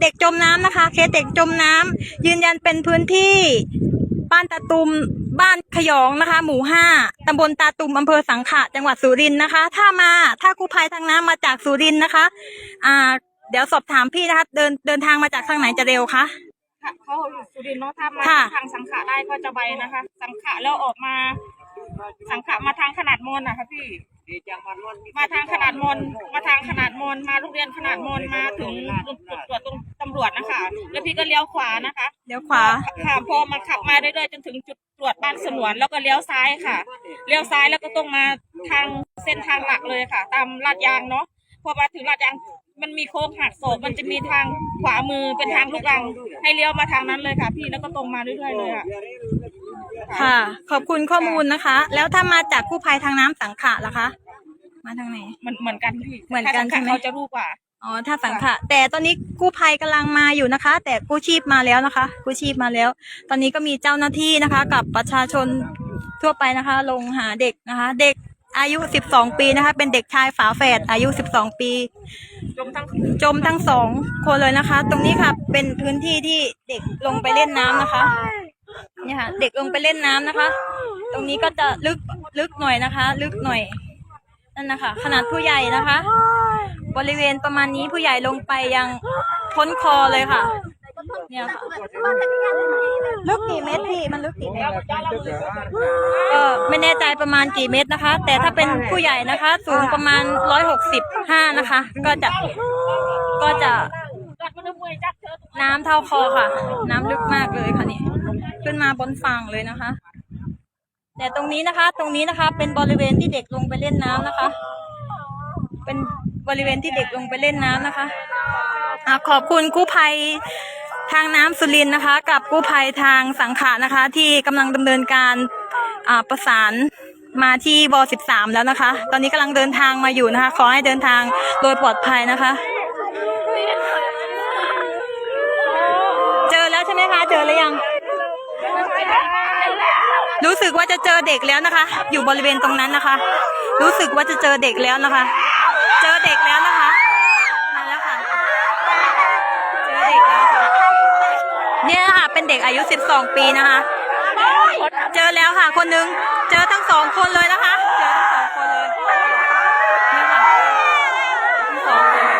เด็กจมน้ำนะคะ เคสเด็กจมน้ำยืนยันเป็นพื้นที่ บ้านตาตุมบ้านขยองนะคะ หมู่ห้าตำบลตาตุมอำเภอสังขะจังหวัดสุรินทร์นะคะ ถ้ามาถ้ากู้ภัยทางน้ำมาจากสุรินทร์นะคะ อ่า เดี๋ยวสอบถามพี่นะคะ เดินเดินทางมาจากทางไหนจะเร็วคะค่ะเขาสุรินทร์เนาะถ้ามาทางสังขะได้ก็จะไวนะคะ สังขะแล้วออกมา สังขะมาทางขนาดมนนะคะพี่มาทางขนาดมนมาทางขนาดมนมาโรงเรียนขนาดมนมาถึงจุดต วจตรงตำรวจนะคะ แล้วพี่ก็เลี้ยวขวานะคะ เดี๋ยวขวา ค่ะพอมาขับมาเรื่อยๆจนถึงจุดตรวจบ้านสนวนแล้วก็เลี้ยวซ้ายค่ะ เลี้ยวซ้ายแล้วก็ตรงมาทางเส้นทางหลักเลยค่ะ ตามลาดยางเนาะ พอมาถึงลาดยางมันมีโค้งหักศอกมันจะมีทางขวามือเป็นทางลูกรัง ให้เลี้ยวมาทางนั้นเลยค่ะ พี่แล้วก็ตรงมาเรื่อยๆเลยค่ะ ค่ะ ขอบคุณข้อมูลนะคะ แล้วถ้ามาจากกู้ภัยทางน้ำสังขะล่ะคะ มาทางไหนเหมือนเหมือนกันพี่เหมือนกันถ้าสังใช่ไหมเขาจะรู้กว่า อ๋อถ้าสังขะแต่ตอนนี้กู้ภัยกำลังมาอยู่นะคะ แต่กู้ชีพมาแล้วนะคะกู้ชีพมาแล้ว ตอนนี้ก็มีเจ้าหน้าที่นะคะ กับประชาชนทั่วไปนะคะ ลงหาเด็กนะคะ เด็กอายุ 12 ปีนะคะ เป็นเด็กชายฝาแฝดอายุ 12 ปี จมทั้งจมทั้งสองคนเลยนะคะ ตรงนี้ค่ะ เป็นพื้นที่ที่เด็กลงไปเล่นน้ำนะคะเนี่ยค่ะ เด็กลงไปเล่นน้ำนะคะ ตรงนี้ก็จะลึกลึกหน่อยนะคะ ลึกหน่อยนั่นนะคะขนาดผู้ใหญ่นะคะ บริเวณประมาณนี้ผู้ใหญ่ลงไปยังพ้นคอเลยค่ะ เนี่ยค่ะ ลึกกี่เมตรพี่มันลึกกี่เมตรก็ไม่แน่ใจประมาณกี่เมตรนะคะ แต่ถ้าเป็นผู้ใหญ่นะคะ สูงประมาณร้อยหกสิบห้านะคะ ก็จะก็จะน้ำเท่าคอค่ะ น้ำลึกมากเลยค่ะนี่ขึ้นมาบนฝั่งเลยนะคะ แต่ตรงนี้นะคะ ตรงนี้นะคะ เป็นบริเวณที่เด็กลงไปเล่นน้ำนะคะ เป็น บริเวณที่เด็กลงไปเล่นน้ำนะคะอะขอบคุณกู้ภัยทางน้ำสุรินนะคะ กับกู้ภัยทางสังขะนะคะ ที่กำลังดำเนินการประสานมาที่บ13 แล้วนะคะ ตอนนี้กำลังเดินทางมาอยู่นะคะ ขอให้เดินทางโดยปลอดภัยนะคะ เจอแล้วใช่ไหมคะ เจอแล้วยัง รู้สึกว่าจะเจอเด็กแล้วนะคะ อยู่บริเวณตรงนั้นนะคะ รู้สึกว่าจะเจอเด็กแล้วนะคะ เด็กแล้วนะคะ มาแล้วค่ะ เจอเด็กแล้วค่ะ เนี่ยค่ะ เป็นเด็กอายุ 12 ปีนะคะ เจอแล้วค่ะ คนหนึง เจอทั้งสองคนเลยนะคะ เจอทั้งสองคนเลยเนี่ยค่ะทั้งสองคนเลย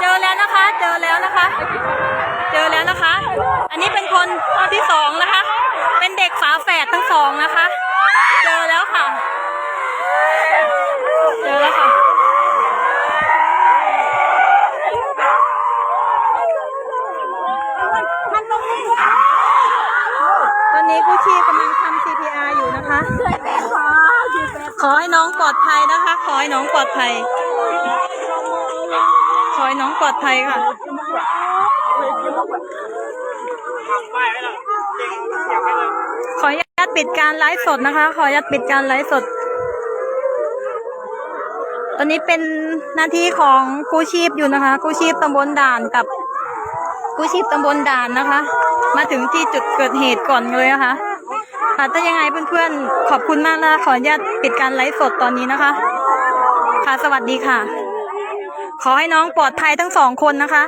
เจอแล้วนะคะ เจอแล้วนะคะ เจอแล้วนะคะ อันนี้เป็นคนที่สองนะคะ เป็นเด็กฝาแฝดทั้งสองนะคะ เจอแล้วค่ะ เจอแล้วค่ะ ต อนนี้กู้ชีพกำลังทำ CPR อยู่นะคะขอให้น้องปลอดภัยนะคะ ขอให้น้องปลอดภัย ขอให้น้องปลอดภัยค่ะขออนุญาตปิดการไลฟ์สดนะคะ ขออนุญาตปิดการไลฟ์สด ตอนนี้เป็นหน้าที่ของกู้ชีพอยู่นะคะ กู้ชีพตำบลด่านกับ กู้ชีพตำบลด่านนะคะ มาถึงที่จุดเกิดเหตุก่อนเลยนะคะค่ะถ้ายังไงเพื่อนๆ ขอบคุณมากนะคะขออนุญาตปิดการไลฟ์สดตอนนี้นะคะ ค่ะสวัสดีค่ะ ขอให้น้องปลอดภัยทั้งสองคนนะคะ